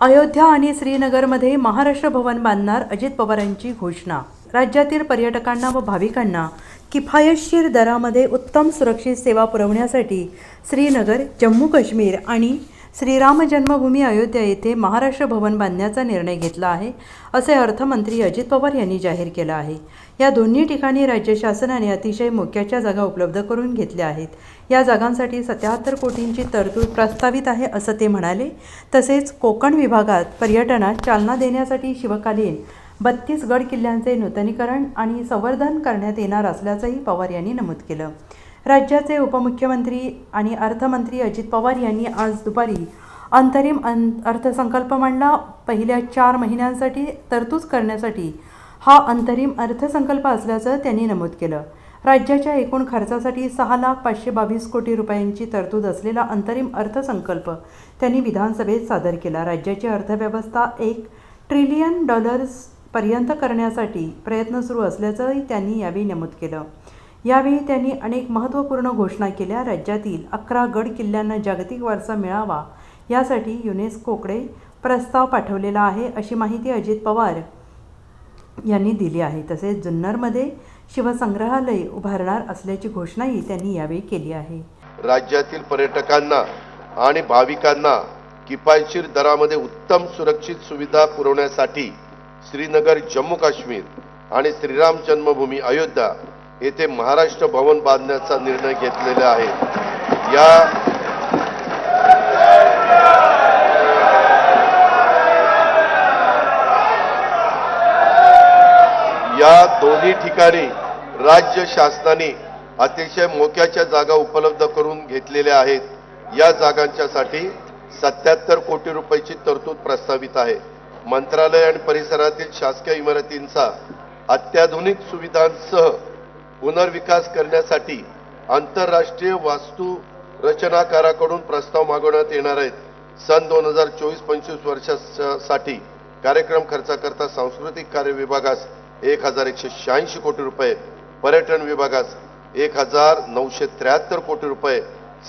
अयोध्या आणि श्रीनगरमध्ये महाराष्ट्र भवन बांधणार अजित पवारांची घोषणा. राज्यातील पर्यटकांना व भाविकांना किफायतशीर दरामध्ये उत्तम सुरक्षित सेवा पुरवण्यासाठी श्रीनगर जम्मू काश्मीर आणि श्रीराम जन्मभूमी अयोध्या येथे महाराष्ट्र भवन बांधण्याचा निर्णय घेतला आहे असे अर्थमंत्री अजित पवार यांनी जाहीर केलं आहे. या दोन्ही ठिकाणी राज्य शासनाने अतिशय मोक्याच्या जागा उपलब्ध करून घेतल्या आहेत. या जागांसाठी सत्याहत्तर कोटींची तरतूद प्रस्तावित आहे असं ते म्हणाले. तसेच कोकण विभागात पर्यटनात चालना देण्यासाठी शिवकालीन बत्तीस गड किल्ल्यांचे नूतनीकरण आणि संवर्धन करण्यात येणार असल्याचंही पवार यांनी नमूद केलं. राज्याचे उपमुख्यमंत्री आणि अर्थमंत्री अजित पवार यांनी आज दुपारी अंतरिम अं अर्थसंकल्प मांडला. पहिल्या चार महिन्यांसाठी तरतूद करण्यासाठी हा अंतरिम अर्थसंकल्प असल्याचं त्यांनी नमूद केलं. राज्याच्या एकूण खर्चासाठी सहा लाख पाचशे बावीस कोटी रुपयांची तरतूद असलेला अंतरिम अर्थसंकल्प त्यांनी विधानसभेत सादर केला. राज्याची अर्थव्यवस्था एक ट्रिलियन डॉलर्सपर्यंत करण्यासाठी प्रयत्न सुरू असल्याचंही त्यांनी यावेळी नमूद केलं. यावेळी त्यांनी अनेक महत्त्वपूर्ण घोषणा केल्या. राज्यातील अकरा गड किल्ल्यांना जागतिक वारसा मिळावा यासाठी युनेस्कोकडे प्रस्ताव पाठवलेला आहे अशी माहिती अजित पवार यांनी दिली आहे. तसेच जुन्नरमध्ये शिवसंग्रहालय उभारणार असल्याची घोषणाही त्यांनी यावेळी केली आहे. राज्यातील पर्यटकांना आणि भाविकांना किफायतशीर दरामध्ये उत्तम सुरक्षित सुविधा पुरवण्यासाठी श्रीनगर जम्मू काश्मीर आणि श्रीराम जन्मभूमी अयोध्या येथे महाराष्ट्र भवन बांधण्याचा निर्णय घेतलेला आहे. या या दोन्ही ठिकाणी राज्य शासनाने अतिशय मोक्याच्या जागा उपलब्ध करून घेतलेल्या आहेत. या जागांच्यासाठी सत्याहत्तर कोटी रुपयाची तरतूद प्रस्तावित आहे. मंत्रालय आणि परिसरातील शासकीय इमारतींचा अत्याधुनिक सुविधांसह पुनर्विकास करण्यासाठी आंतरराष्ट्रीय वास्तू रचनाकाराकडून प्रस्ताव मागवण्यात येणार आहेत. सन दोन हजार चोवीस पंचवीस वर्षासाठी कार्यक्रम खर्चाकरता सांस्कृतिक कार्य विभागास एक हजार एकशे शहाऐंशी कोटी रुपये पर्यटन विभागास एक हजार नऊशे त्र्याहत्तर कोटी रुपये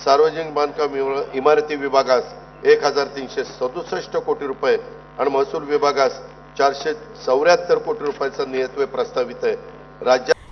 सार्वजनिक बांधकाम इमारती विभागास एक हजार तीनशे सदुसष्ट कोटी रुपये आणि महसूल विभागास चारशे चौऱ्याहत्तर कोटी रुपयाचा नियतव्य प्रस्तावित आहे. राज्यात